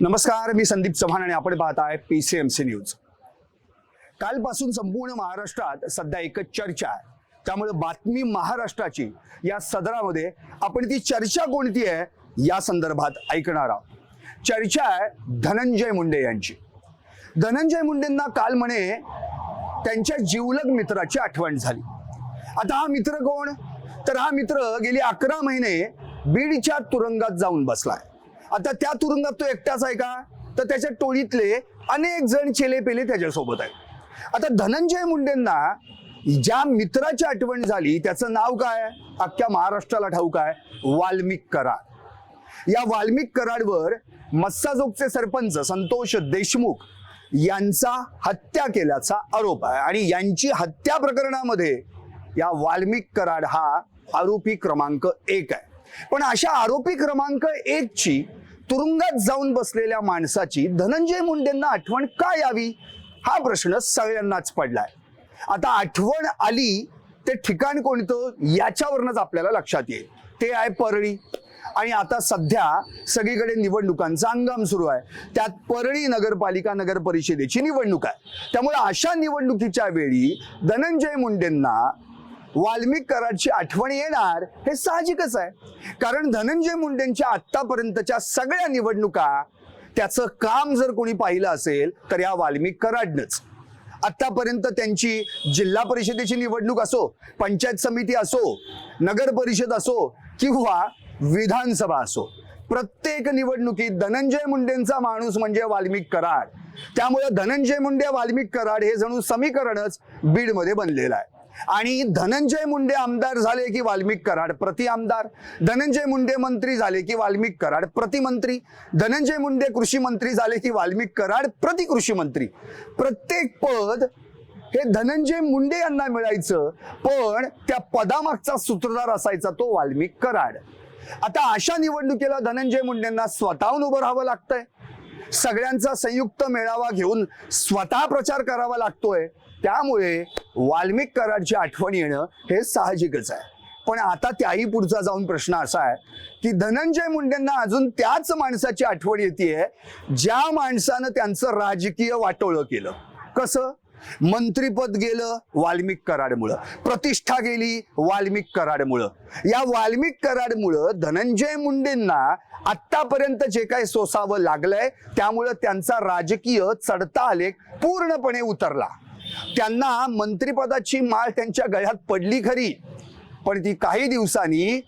नमस्कार मी संदीप चव्हाण आणि आपण पाहत आहे P C M C news कालपासून संपूर्ण महाराष्ट्रात सध्या एकच चर्चा आहे. त्यामुळे बातमी महाराष्ट्राची या सदरामध्ये आपण ती चर्चा कोणती आहे या संदर्भात ऐकणार आहोत. चर्चा आहे धनंजय मुंडे यांची. धनंजय मुंडेंना काल म्हणे त्यांच्या जिवलग मित्राची आठवण झाली. आता हा मित्र कोण? तर हा मित्र गेली अकरा महिने बीडच्या तुरुंगात जाऊन बसलाय. आता त्या तुरुंगात तो एकटाच आहे का तर त्याच्या टोळीतले अनेक जण चेले पेले त्याच्यासोबत आहेत. आता धनंजय मुंडेंना ज्या मित्राची आठवण झाली त्याचं नाव काय? अख्ख्या महाराष्ट्राला ठाऊक आहे वाल्मिक कराड. या वाल्मिक कराडवर मस्साजोगचे सरपंच संतोष देशमुख यांचा हत्या केल्याचा आरोप आहे. आणि यांची हत्या प्रकरणामध्ये या वाल्मिक कराड हा आरोपी क्रमांक एक आहे. पण अशा आरोपी क्रमांक एक ची तुरुंगात जाऊन बसलेल्या माणसाची धनंजय मुंडेंना आठवण का यावी? हा प्रश्न सगळ्यांनाच पडलाय. आता आठवण आली ते ठिकाण कोणतं? याच्यावरनच आपल्याला लक्षात येईल. ते आहे परळी. आणि आता सध्या सगळीकडे निवडणुकांचा हंगाम सुरू आहे. त्यात परळी नगरपालिका नगर परिषदेची निवडणूक आहे. त्यामुळे अशा निवडणुकीच्या वेळी धनंजय मुंडेंना वाल्मिक कराडची आठवण येणार हे साहजिकच आहे. कारण धनंजय मुंडेंच्या आतापर्यंतच्या सगळ्या निवडणुका त्याचं काम जर कोणी पाहिलं असेल तर या वाल्मिक कराडनंच. आतापर्यंत त्यांची जिल्हा परिषदेची निवडणूक असो पंचायत समिती असो नगर परिषद असो किंवा विधानसभा असो प्रत्येक निवडणुकीत धनंजय मुंडेंचा माणूस म्हणजे वाल्मिक कराड. त्यामुळे धनंजय मुंडे वाल्मिक कराड हे जणू समीकरणच बीडमध्ये बनलेलं आहे. आणि धनंजय मुंडे आमदार झाले की वाल्मिक कराड प्रति आमदार. धनंजय मुंडे मंत्री झाले की वाल्मिक कराड प्रतिमंत्री धनंजय मुंडे कृषी मंत्री झाले की वाल्मिक कराड प्रति कृषी मंत्री. प्रत्येक पद हे धनंजय मुंडे यांना मिळायचं पण त्या पदामागचा सूत्रधार असायचा तो वाल्मिक कराड. आता अशा निवडणुकीला धनंजय मुंडेंना स्वतःहून उभं राहावं लागतंय. सगळ्यांचा संयुक्त मेळावा घेऊन स्वतः प्रचार करावा लागतोय. त्यामुळे वाल्मिक कराडची आठवण येणं हे साहजिकच आहे. पण आता त्याही पुढचा जाऊन प्रश्न असा आहे की धनंजय मुंडेंना अजून त्याच माणसाची आठवण येते ज्या माणसानं त्यांचं राजकीय वाटोळं केलं. कसं? मंत्रीपद गेलं वाल्मिक कराडमुळं. प्रतिष्ठा गेली वाल्मिक कराडमुळं. या वाल्मिक कराडमुळं धनंजय मुंडेंना आतापर्यंत जे काही सोसावं लागलंय त्यामुळं त्यांचा राजकीय चढता आलेख पूर्णपणे उतरला. त्यांना मंत्रिपदाची माळ त्यांच्या गळ्यात पडली खरी. पण ती काही दिवसांनी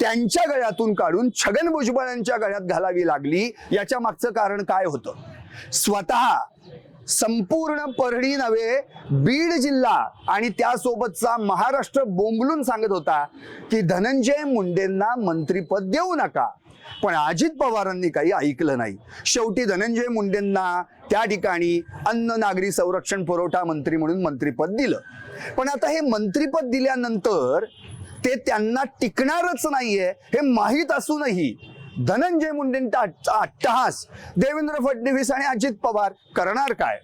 त्यांच्या गळ्यातून काढून छगन भुजबळांच्या गळ्यात घालावी लागली. याच्या मागचं कारण काय होतं? स्वतः संपूर्ण परळी नव्हे बीड जिल्हा आणि त्यासोबतचा महाराष्ट्र बोंबलून सांगत होता की धनंजय मुंडेंना मंत्रीपद देऊ नका. पण अजित पवारांनी काही ऐकलं नाही. शेवटी धनंजय मुंडेंना त्या ठिकाणी अन्न नागरी संरक्षण पुरवठा मंत्री म्हणून मंत्रीपद दिलं. पण आता हे मंत्रीपद दिल्यानंतर ते त्यांना टिकणारच नाहीये हे माहीत असूनही धनंजय मुंडेंचा अट्टहास देवेंद्र फडणवीस आणि अजित पवार करणार काय?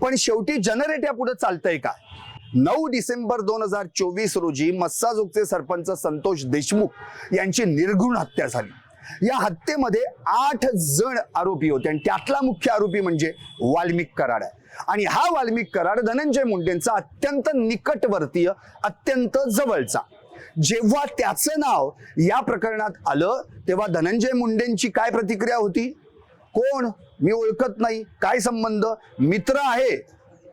पण शेवटी जनरेट्या पुढे चालतंय काय नऊ डिसेंबर दोन हजार चोवीस रोजी मस्साजोगचे सरपंच संतोष देशमुख यांची निर्घृण हत्या झाली. या हत्येमध्ये आठ जण आरोपी होते. आणि त्यातला मुख्य आरोपी म्हणजे वाल्मिक कराड आहे. आणि हा वाल्मिक कराड धनंजय मुंडेंचा अत्यंत निकटवर्तीय अत्यंत जवळचा. जेव्हा त्याचं नाव या प्रकरणात आलं तेव्हा धनंजय मुंडेंची काय प्रतिक्रिया होती? कोण? मी ओळखत नाही. काय संबंध? मित्र आहे.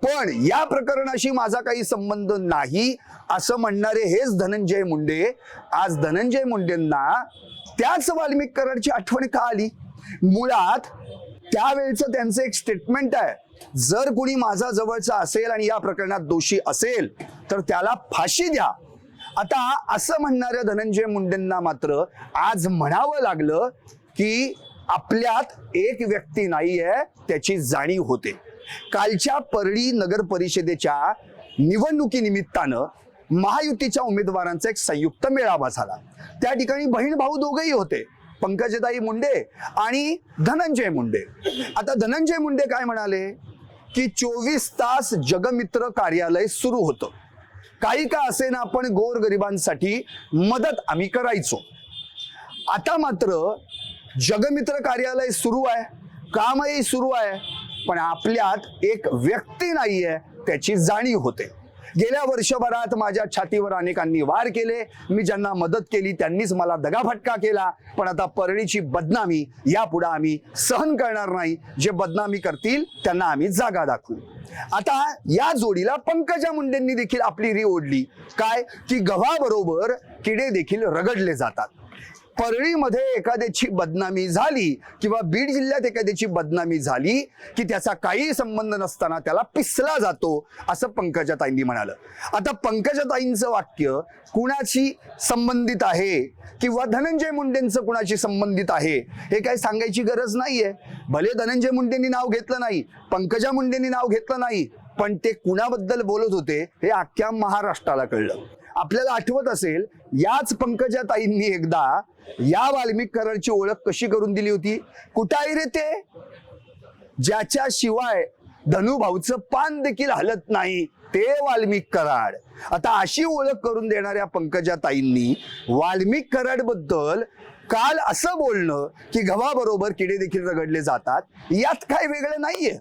पण या प्रकरणाशी माझा काही संबंध नाही. असं म्हणणारे हेच धनंजय मुंडे. आज धनंजय मुंडेंना त्याच वाल्मिक कराडची आठवण का आली? मुळात त्यावेळचं त्यांचं एक स्टेटमेंट आहे. जर कुणी माझा जवळचा असेल आणि या प्रकरणात दोषी असेल तर त्याला फाशी द्या. आता असं म्हणणाऱ्या धनंजय मुंडेंना मात्र आज म्हणावं लागलं की आपल्यात एक व्यक्ती नाहीये त्याची जाणीव होते. कालच्या परळी नगर परिषदेच्या निवडणुकीनिमित्तानं महायुतीच्या उमेदवारांचा एक संयुक्त मेळावा झाला. त्या ठिकाणी बहीण भाऊ दोघेही होते पंकजताई मुंडे आणि धनंजय मुंडे. आता धनंजय मुंडे काय म्हणाले? की चोवीस तास जगमित्र कार्यालय सुरू होतं. काही का असे ना आपण गोरगरिबांसाठी मदत आम्ही करायचो. आता मात्र जगमित्र कार्यालय सुरू आहे कामही सुरू आहे पण आपल्यात एक व्यक्ती नाहीये त्याची जाणीव होते. गेल्या वर्षभरात माझ्या छातीवर अनेकांनी वार केले. मी ज्यांना मदत केली त्यांनीच मला दगाफटका केला. पण आता परळीची बदनामी यापुढे आम्ही सहन करणार नाही. जे बदनामी करतील त्यांना आम्ही जागा दाखवू. आता या जोडीला पंकजा मुंडेंनी देखील आपली री ओढली. काय? की गव्हाबरोबर किडे देखील रगडले जातात. परळीमध्ये एखाद्याची बदनामी झाली किंवा बीड जिल्ह्यात एखाद्याची बदनामी झाली की त्याचा काही संबंध नसताना त्याला पिसला जातो असं पंकजाताईंनी म्हणालं. आता पंकजाताईंचं वाक्य कुणाशी संबंधित आहे किंवा धनंजय मुंडेंचं कुणाशी संबंधित आहे हे काही सांगायची गरज नाहीये. भले धनंजय मुंडेंनी नाव घेतलं नाही पंकजा मुंडेंनी नाव घेतलं नाही पण ते कुणाबद्दल बोलत होते हे अख्ख्या महाराष्ट्राला कळलं. आपल्याला आठवत असेल याच पंकजा ताईंनी एकदा या वाल्मिक कराडची ओळख कशी करून दिली होती? कुठं आहे रे ते? ज्याच्या शिवाय धनुभाऊचं पान देखील हलत नाही ते वाल्मिक कराड. आता अशी ओळख करून देणाऱ्या पंकजा ताईंनी वाल्मिक कराडबद्दल काल असं बोलणं की गव्हाबरोबर किडे देखील रगडले जातात यात काय वेगळं नाहीये.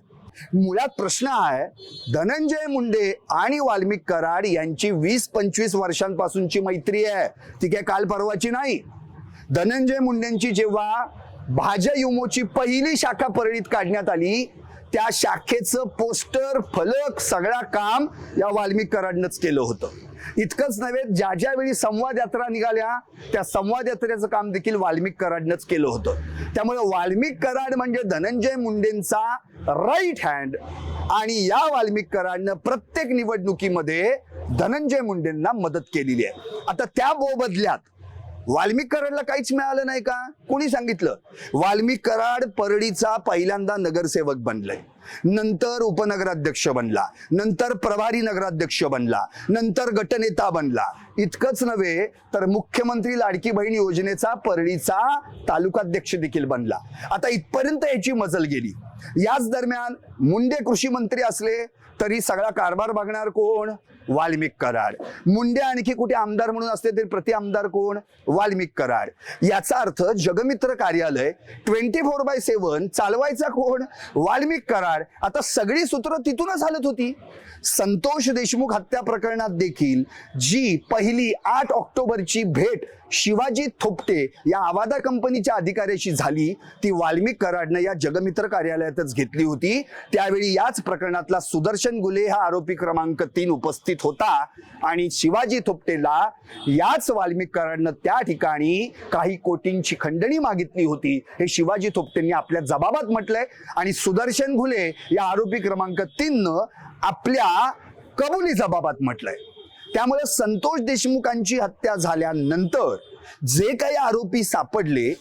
मुळात प्रश्न आहे धनंजय मुंडे आणि वाल्मिक कराड यांची वीस पंचवीस वर्षांपासूनची मैत्री आहे. ती काय काल परवाची नाही. धनंजय मुंडेंची जेव्हा भाज्या युमोची पहिली शाखा परळीत काढण्यात आली त्या शाखेचं पोस्टर फलक सगळा काम या वाल्मिक कराडनंच केलं होतं. इतकंच नव्हे ज्या ज्या वेळी संवाद यात्रा निघाल्या त्या संवाद यात्रेचं काम देखील वाल्मिक कराडनंच केलं होतं. त्यामुळे वाल्मिक कराड म्हणजे धनंजय मुंडेंचा राईट हँड आणि या वाल्मिक कराडनं प्रत्येक निवडणुकीमध्ये धनंजय मुंडेंना मदत केलेली आहे. आता त्या बोबदल्यात वाल्मिक कराडला काहीच मिळालं नाही का? कोणी सांगितलं? वाल्मिक कराड परडीचा पहिल्यांदा नगरसेवक बनलाय. नंतर उपनगराध्यक्ष बनला. नंतर प्रभारी नगराध्यक्ष बनला. नंतर गटनेता बनला. इतकंच नव्हे तर मुख्यमंत्री लाडकी बहीण योजनेचा परळीचा तालुकाध्यक्ष देखील बनला. आता इथपर्यंत याची मजल गेली. याच दरम्यान मुंडे कृषी मंत्री असले तरी सगळा कारभार बघणार कोण? वाल्मिक कराड. मुंडे आणखी कुठे आमदार म्हणून असते तरी प्रति आमदार कोण? वाल्मिक कराड. याचा अर्थ जगमित्र कार्यालय ट्वेंटी फोर बाय सेवन चालवायचा कोण? वाल्मिक कराड. आता सगळी सूत्र तिथूनच हालत होती. संतोष देशमुख हत्या प्रकरणात देखील जी पहिली आठ ऑक्टोबरची भेट शिवाजी थोपटे या आवादा कंपनीच्या अधिकाऱ्याशी झाली. ती वाल्मिक कराडनं या जगमित्र कार्यालयातच घेतली होती. त्यावेळी याच प्रकरणातला सुदर्शन गुले हा आरोपी क्रमांक तीन उपस्थित होता. आणि शिवाजी थोपटेला याच वाल्मिक कराडनं त्या ठिकाणी काही कोटींची खंडणी मागितली होती. हे शिवाजी थोपटेंनी आपल्या जबाबात म्हटलंय. आणि सुदर्शन घुले या आरोपी क्रमांक तीननं आपल्या कबुली जबाबात म्हटलंय. त्यामुळे संतोष देशमुखांची हत्या झाल्यानंतर जे काही आरोपी सापडले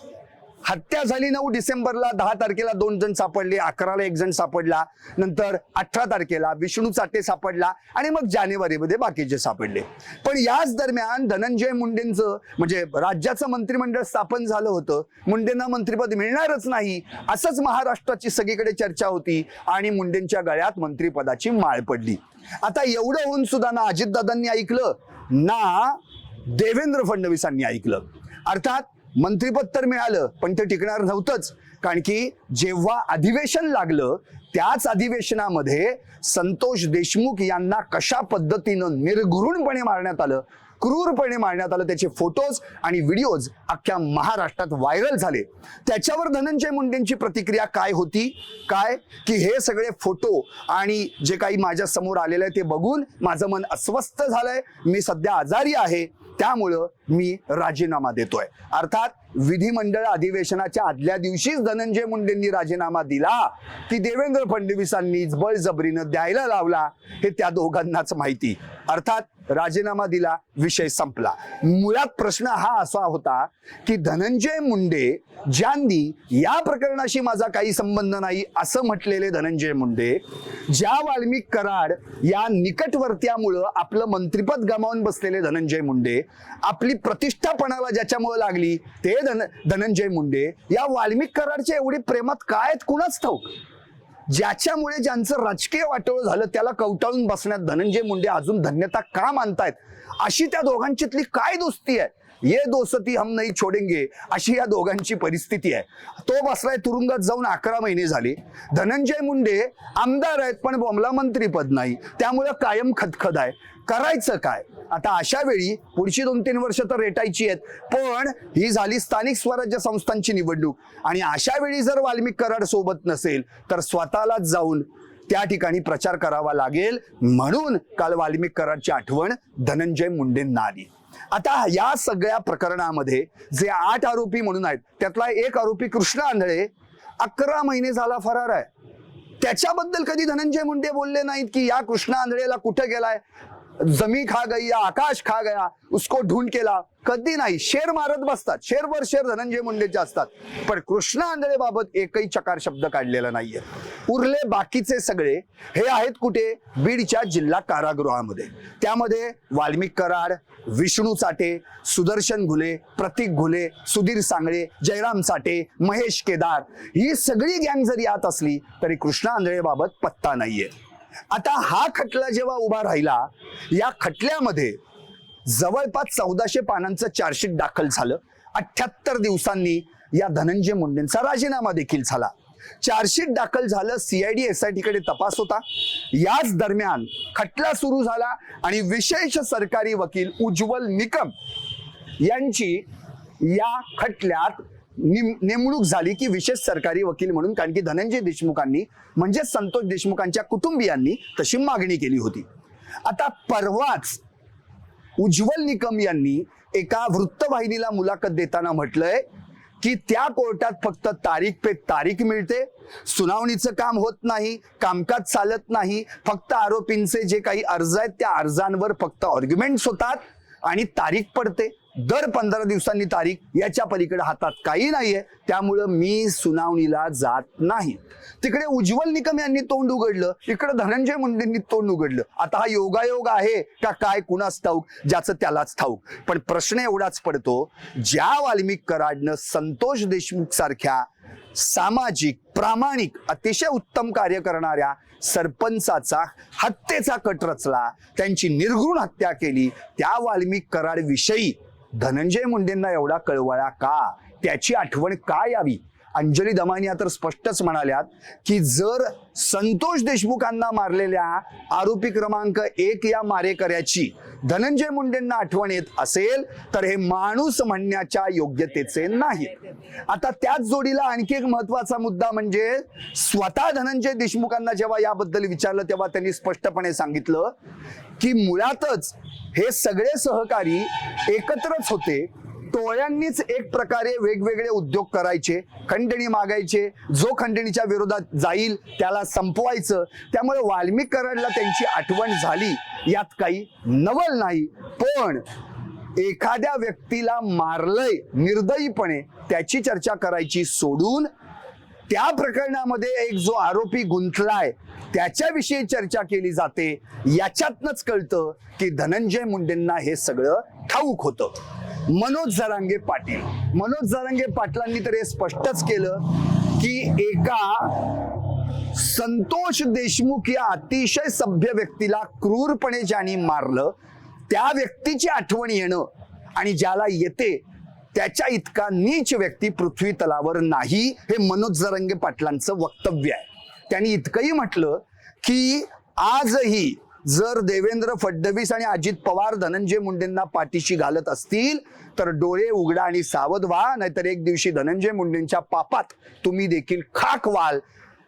हत्या झाली नऊ डिसेंबरला दहा तारखेला दोन जण सापडले अकराला एक जण सापडला नंतर अठरा तारखेला विष्णू चाटे सापडला आणि मग जानेवारीमध्ये बाकीचे सापडले. पण याच दरम्यान धनंजय मुंडेंचं म्हणजे राज्याचं मंत्रिमंडळ स्थापन झालं होतं मुंडेंना मंत्रिपद मिळणारच नाही असंच महाराष्ट्राची सगळीकडे चर्चा होती आणि मुंडेंच्या गळ्यात मंत्रिपदाची माळ पडली. आता एवढं होऊन सुद्धा ना अजितदादांनी ऐकलं ना देवेंद्र फडणवीसांनी ऐकलं. अर्थात मंत्रिपद तर मिळालं पण ते टिकणार नव्हतंच. कारण की जेव्हा अधिवेशन लागलं त्याच अधिवेशनामध्ये संतोष देशमुख यांना कशा पद्धतीनं निर्घृणपणे मारण्यात आलं क्रूरपणे मारण्यात आलं त्याचे फोटोज आणि व्हिडिओज अख्ख्या महाराष्ट्रात व्हायरल झाले. त्याच्यावर धनंजय मुंडेंची प्रतिक्रिया काय होती? काय? की हे सगळे फोटो आणि जे काही माझ्यासमोर आलेलं आहे ते बघून माझं मन अस्वस्थ झालंय. मी सध्या आजारी आहे. त्यामुळं मी राजीनामा देतोय. अर्थात विधिमंडळ अधिवेशनाच्या आदल्या दिवशीच धनंजय मुंडेंनी राजीनामा दिला. की देवेंद्र फडणवीसांनी बळजबरीनं द्यायला लावला. हे त्या दोघांनाच माहिती. अर्थात राजीनामा दिला विषय संपला. मुळात प्रश्न हा असा होता की धनंजय मुंडे ज्यांनी या प्रकरणाशी माझा काही संबंध नाही असं म्हटलेले धनंजय मुंडे ज्या वाल्मिक कराड या निकटवर्त्यामुळं आपलं मंत्रिपद गमावून बसलेले धनंजय मुंडे आपली प्रतिष्ठा प्रतिष्ठापणाला ज्याच्यामुळे लागली? ते धन धनंजय मुंडे या वाल्मिक कराडच्या एवढी प्रेमात काय आहेत? कुणाच ठाऊक? ज्याच्यामुळे ज्यांचं राजकीय वाटोळ झालं त्याला कवटाळून बसण्यात धनंजय मुंडे अजून धन्यता का मानतायत? अशी त्या दोघांच्यातली काय दोस्ती आहे? ये दोस्ती हम नाही छोडेंगे अशी या दोघांची परिस्थिती आहे. तो बसलाय तुरुंगात जाऊन अकरा महिने झाले. धनंजय मुंडे आमदार आहेत पण बोमला मंत्रीपद नाही. त्यामुळे कायम खदखद आहे करायचं काय? आता अशा वेळी पुढची दोन तीन वर्ष तर रेटायची आहेत पण ही झाली स्थानिक स्वराज्य संस्थांची निवडणूक. आणि अशा वेळी जर वाल्मिक कराड सोबत नसेल तर स्वतःलाच जाऊन त्या ठिकाणी प्रचार करावा लागेल. म्हणून काल वाल्मिक कराडची आठवण धनंजय मुंडेंना आली. आता या सगळ्या प्रकरणामध्ये जे आठ आरोपी म्हणून आहेत त्यातला एक आरोपी कृष्ण आंधळे अकरा महिने झाला फरार आहे. त्याच्याबद्दल कधी धनंजय मुंडे बोलले नाहीत की या कृष्णा आंधळेला कुठं गेलाय? जमी खा गई या आकाश खा गया उसको ढूंढ केला कधी नाही शेर मारत बसतात. शेरवर शेर धनंजय मुंडेचे असतात. पण कृष्णा आंधळे बाबत एकही चकार शब्द काढलेला नाहीये. उरले बाकीचे सगळे हे आहेत कुठे? बीडच्या जिल्हा कारागृहामध्ये. त्यामध्ये वाल्मिक कराड विष्णू चाटे सुदर्शन घुले प्रतीक घुले सुधीर सांगळे जयराम साठे महेश केदार ही सगळी गँग जरी यात असली तरी कृष्णा आंधळे बाबत पत्ता नाहीये. आता हा खटला जेव्हा उभा राहिला या खटल्यामध्ये जवळपास चौदाशे पानांचं चार्जशीट दाखल झालं. अठ्याहत्तर दिवसांनी या धनंजय मुंडेंचा राजीनामा देखील झाला. चार्जशीट दाखल झालं सीआयडी एसआयटीकडे तपास होता. याच दरम्यान खटला सुरू झाला आणि विशेष सरकारी वकील उज्ज्वल निकम यांची या खटल्यात नेमणूक झाली की विशेष सरकारी वकील म्हणून कारण की धनंजय देशमुखांनी म्हणजेच संतोष देशमुखांच्या कुटुंबियांनी तशी मागणी केली होती. आता परवाच उज्ज्वल निकम यांनी एका वृत्तवाहिनीला मुलाखत देताना म्हटलंय की त्या कोर्टात फक्त तारीख पे तारीख मिळते सुनावणीचं काम होत नाही कामकाज चालत नाही फक्त आरोपींचे जे काही अर्ज आहेत त्या अर्जांवर फक्त ऑर्ग्युमेंट्स होतात आणि तारीख पडते. दर पंधरा दिवसांनी तारीख याच्या पलीकडे हातात काही नाहीये. त्यामुळं मी सुनावणीला जात नाही. तिकडे उज्ज्वल निकम यांनी तोंड उघडलं. इकडे धनंजय मुंडेंनी तोंड उघडलं. आता हा योगायोग आहे का काय कुणाच ठाऊक? ज्याचं त्यालाच ठाऊक. पण प्रश्न एवढाच पडतो ज्या वाल्मिक कराडनं संतोष देशमुख सारख्या सामाजिक प्रामाणिक अतिशय उत्तम कार्य करणाऱ्या सरपंचाचा हत्येचा कट रचला त्यांची निर्घृण हत्या केली त्या वाल्मिक कराड विषयी धनंजय मुंडेंना एवढा कळवळा का? त्याची आठवण का यावी? अंजली दमानिया तर स्पष्टच म्हणाल्यात की जर संतोष देशमुखांना मारलेल्या आरोपी क्रमांक एक या मारेकऱ्याची धनंजय मुंडेंना आठवण येत असेल तर हे माणूस म्हणण्याच्या योग्यतेचे नाही. आता त्याच जोडीला आणखी एक महत्त्वाचा मुद्दा म्हणजे स्वतः धनंजय देशमुखांना जेव्हा याबद्दल विचारलं तेव्हा त्यांनी स्पष्टपणे सांगितलं की मुळातच हे सगळे सहकारी एकत्रच होते. टोळ्यांनीच एक प्रकारे वेगवेगळे उद्योग करायचे खंडणी मागायचे. जो खंडणीच्या विरोधात जाईल त्याला संपवायचं. त्यामुळे वाल्मिकरणला त्यांची आठवण झाली. यात काही नवल नाही. पण एखाद्या व्यक्तीला मारलंय निर्दयीपणे त्याची चर्चा करायची सोडून त्या प्रकरणामध्ये एक जो आरोपी गुंतलाय त्याच्याविषयी चर्चा केली जाते. याच्यातनच कळतं की धनंजय मुंडेंना हे सगळं ठाऊक होतं. मनोज जरांगे पाटील. मनोज जरांगे पाटलांनी तर हे स्पष्टच केलं की एका संतोष देशमुख या अतिशय सभ्य व्यक्तीला क्रूरपणे ज्याने मारलं त्या व्यक्तीची आठवण येणं आणि ज्याला येते त्याच्या इतका नीच व्यक्ती पृथ्वी तलावर नाही हे मनोज जरंगे पाटलांचं वक्तव्य आहे. त्यांनी इतकंही म्हटलं की आजही जर देवेंद्र फडणवीस आणि अजित पवार धनंजय मुंडेंना पाठीशी घालत असतील तर डोळे उघडा आणि सावध व्हा नाहीतर एक दिवशी धनंजय मुंडेंच्या पापात तुम्ही देखील खाक व्हाल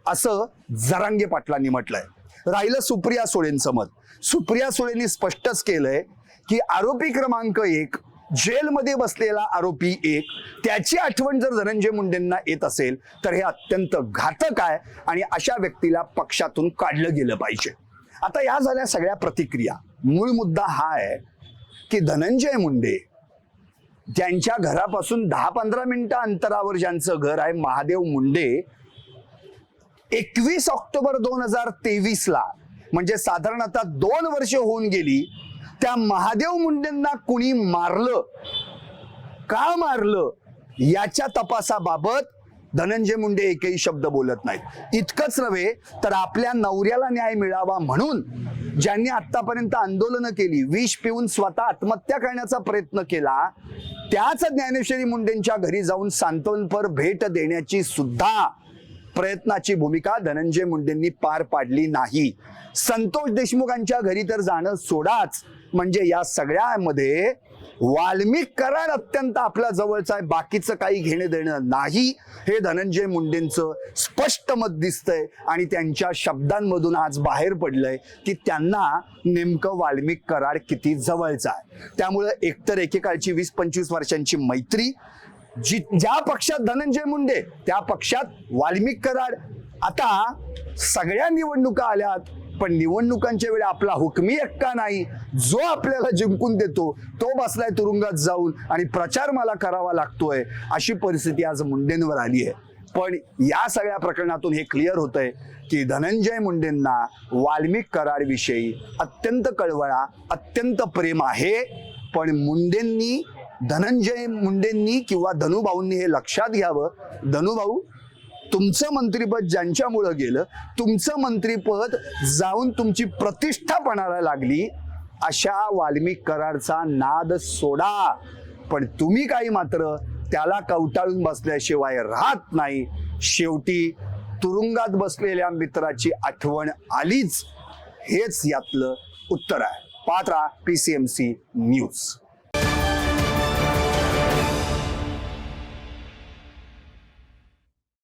असं जरांगे पाटलांनी म्हटलंय. राहिलं सुप्रिया सुळेंचं मत. सुप्रिया सुळेंनी स्पष्टच केलंय की आरोपी क्रमांक एक जेलमध्ये बसलेला आरोपी एक त्याची आठवण जर धनंजय मुंडेंना येत असेल तर हे अत्यंत घातक आहे आणि अशा व्यक्तीला पक्षातून काढलं गेलं पाहिजे. आता या झाल्या सगळ्या प्रतिक्रिया. मूळ मुद्दा हा आहे की धनंजय मुंडे ज्यांच्या घरापासून दहा पंधरा मिनिटं अंतरावर ज्यांचं घर आहे महादेव मुंडे एकवीस ऑक्टोबर दोन हजार तेवीसला म्हणजे साधारण आता दोन वर्ष होऊन गेली त्या महादेव मुंडेंना कुणी मारलं? का मारलं? याच्या तपासाबाबत धनंजय मुंडे एकही शब्द बोलत नाहीत. इतकंच नव्हे तर आपल्या नवऱ्याला न्याय मिळावा म्हणून ज्यांनी आतापर्यंत आंदोलनं केली विष पिऊन स्वतः आत्महत्या करण्याचा प्रयत्न केला त्याच ज्ञानेश्वरी मुंडेंच्या घरी जाऊन सांत्वनपर भेट देण्याची सुद्धा प्रयत्नाची भूमिका धनंजय मुंडेंनी पार पाडली नाही. संतोष देशमुखांच्या घरी तर जाणं सोडाच. म्हणजे या सगळ्यामध्ये वाल्मिक करार अत्यंत आपल्या जवळचं आहे. बाकीचं काही घेणं देणं नाही. हे धनंजय मुंडेंचं स्पष्ट मत दिसतंय आणि त्यांच्या शब्दांमधून आज बाहेर पडलंय की त्यांना नेमकं वाल्मिक कराड किती जवळचा आहे. त्यामुळं एकतर एकेकाळची वीस पंचवीस वर्षांची मैत्री जी ज्या पक्षात धनंजय मुंडे त्या पक्षात वाल्मिक कराड. आता सगळ्या निवडणुका आल्यात. पण निवडणुकांच्या वेळी आपला हुकमी एक्का नाही जो आपल्याला जिंकून देतो तो बसलाय तुरुंगात जाऊन आणि प्रचार मला करावा लागतोय अशी परिस्थिती आज मुंडेंवर आली आहे. पण या सगळ्या प्रकरणातून हे क्लिअर होतंय की धनंजय मुंडेंना वाल्मिक कराडविषयी अत्यंत कळवळा अत्यंत प्रेम आहे. पण मुंडेंनी धनंजय मुंडेंनी किंवा धनुभाऊंनी हे लक्षात घ्यावं. धनुभाऊ तुमचं मंत्रीपद ज्यांच्यामुळं गेलं तुमचं मंत्रीपद जाऊन तुमची प्रतिष्ठा पणाला लागली अशा वाल्मिक करारचा नाद सोडा. पण तुम्ही काही मात्र त्याला कवटाळून बसल्याशिवाय राहत नाही. शेवटी तुरुंगात बसलेल्या मित्राची आठवण आलीच. हेच यातलं उत्तर आहे. Patra P C M C news